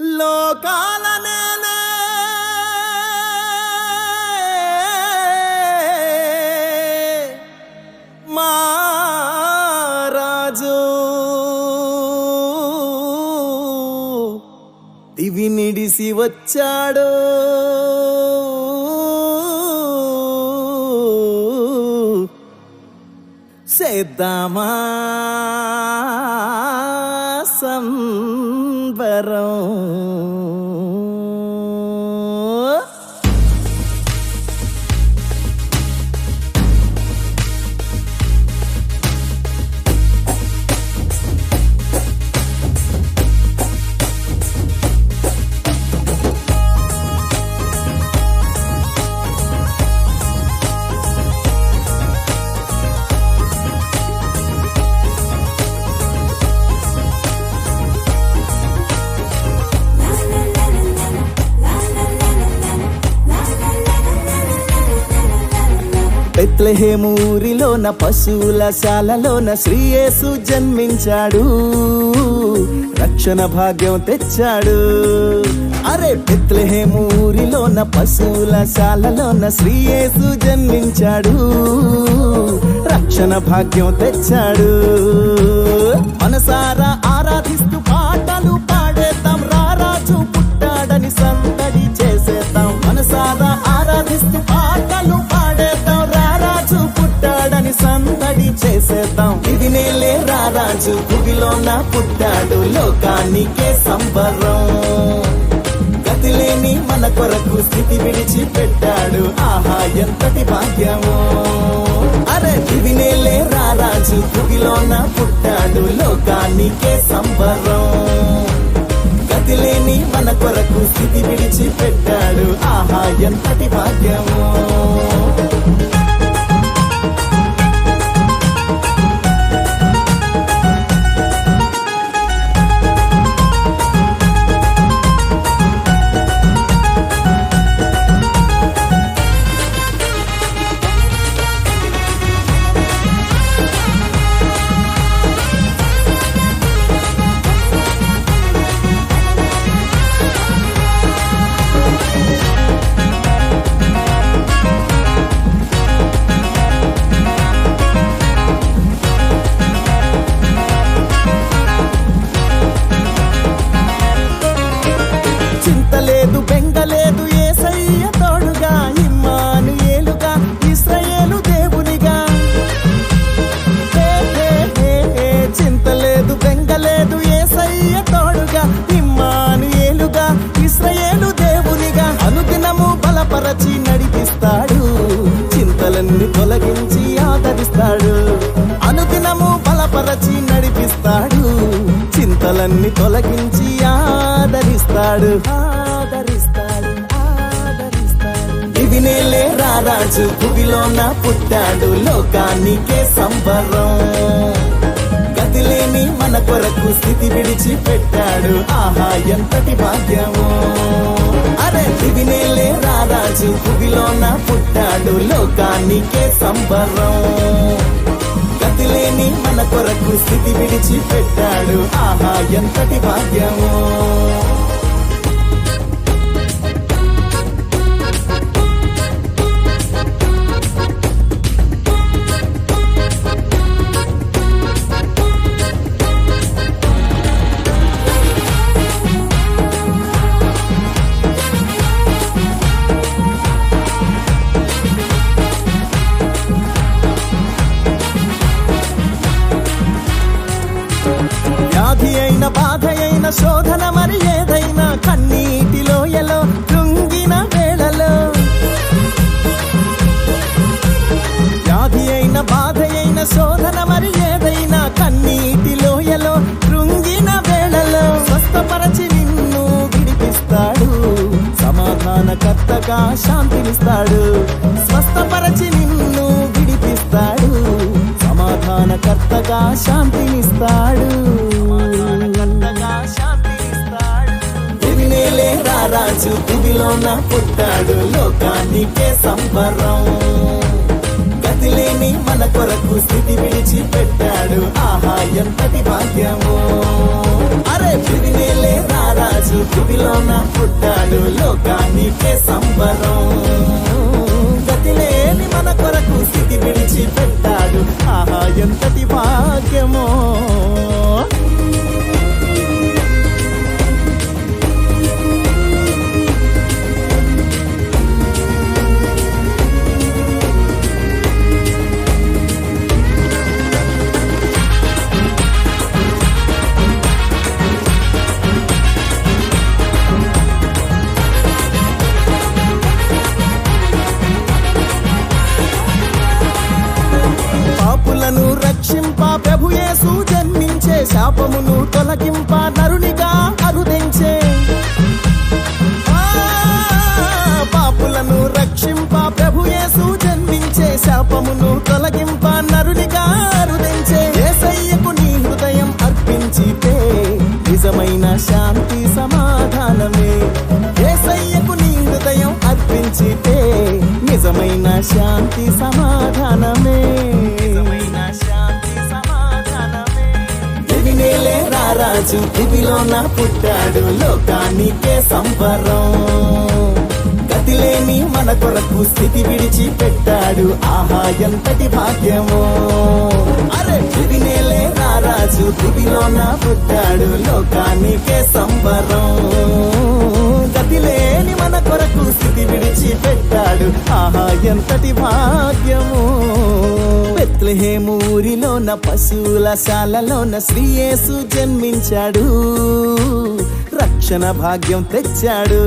లోకాల నేలే మారాజు దివి నిడిసి వచ్చాడు. చేద్దామా సంబరం బెత్లెహేము ఊరిలోన పశువుల శాలలోన శ్రీయేసు జన్మించాడు. రక్షణ భాగ్యం తెచ్చాడు. అరే బెత్లెహేము ఊరిలోన పశువుల శాలలోన శ్రీయేసు జన్మించాడు. రక్షణ భాగ్యం తెచ్చాడు. మనసారా పుట్టాడు లోకానికే సంబరం. గతిలేని మన కొరకు స్థితి విడిచి పెట్టాడు ఆహా ఎంతటి భాగ్యమో. అరే దివినేలే రారాజు భువిలోన పుట్టాడు లోకానికే సంబరం. గతిలేని మన కొరకు స్థితి విడిచి పెట్టాడు ఆహా ఎంతటి భాగ్యమో. ఇమ్మాను ఏలుగా ఇస్రాయేలు దేవునిగా అనుదినము బలపరచి నడిపిస్తాడు. చింతలన్నీ తొలగించి ఆదరిస్తాడు. అనుదినము బలపరచి నడిపిస్తాడు. చింతలన్నీ తొలగించి ఆదరిస్తాడు. ఆదరిస్తాడు ఆదరిస్తాడు. ఇది రారాజు భువిలోన పుట్టాడు. లోకానికే సంబరం. గతిలేని మన కొరకు స్థితి విడిచి పెట్టాడు ఆహా ఎంతటి భాగ్యము. అరే దివినేలే రారాజు భువిలోన పుట్టాడు. లోకానికే సంబరం. గతిలేని మన కొరకు స్థితి విడిచి పెట్టాడు ఆహా ఎంతటి భాగ్యమో. సమాధానకర్తగా శాంతినిస్తాడు. స్వస్థపరచి నిన్ను విడిపిస్తాడు. సమాధానకర్తగా శాంతినిస్తాడు. రాజు నేలే పుట్టాడు. లోకానికే సంబరం. గతిలేని మన కొరకు స్థితి విడిచి పెట్టాడు ఆహా ఎంతటి భాగ్యము. అరే దివినేలే రారాజు తుదిలోన పుట్టాడు. లోకానికే సంబరం గతి లేని మన కొరకు స్థితి విడిచిపెట్టాడు. ఆహా ఎంతటి భాగ్యమో. శాపమును తొలగింప నరునిగా అరుదించే. పాపులను రక్షింప ప్రభుయేసు జన్మించే శాపమును తొలగింప నరునిగా అరుదించే. ఏసయ్యకు నీ హృదయం అర్పించితే నిజమైన శాంతి సమాధానమే. ఏసయ్యకు నీ హృదయం అర్పించితే నిజమైన శాంతి సమాధానమే. నేలే రారాజు దివిలోన పుట్టాడు. లోకానికే సంబరం. గతిలేని మన కొరకు స్థితి విడిచి పెట్టాడు ఆహా ఎంతటి భాగ్యమో. అరే దివినేలే రారాజు దివిలోన పుట్టాడు. లోకానికే సంబరం. గతిలేని మన కొరకు స్థితి విడిచి పెట్టాడు ఆహా ఎంతటి భా ఊరిలోన పశువుల శాలలోన శ్రీయేసు జన్మించాడు. రక్షణ భాగ్యం తెచ్చాడు.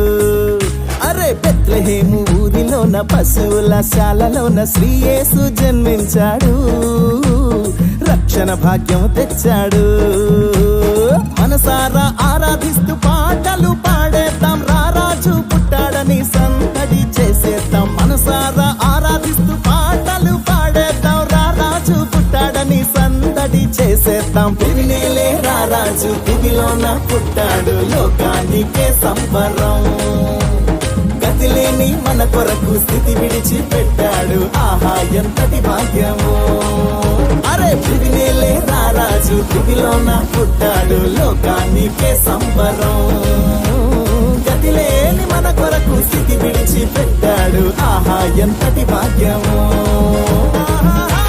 అరే బెత్లెహేము ఊరిలోన పశువుల శాలలోన శ్రీయేసు జన్మించాడు. రక్షణ భాగ్యం తెచ్చాడు. మనసారా ఆరాధిస్తూ పాటలు పా చేసేద్దాం రారాజు దివిలోన పుట్టాడు లోకానికే సంబరం. గతిలేని మన కొరకు స్థితి విడిచి పెట్టాడు ఆహా ఎంతటి భాగ్యము. అరే పిరినేలే రారాజు దివిలోన పుట్టాడు లోకానికే సంబరం. గతిలేని మన కొరకు స్థితి విడిచి పెట్టాడు ఆహా ఎంతటి భాగ్యమో. ఆహా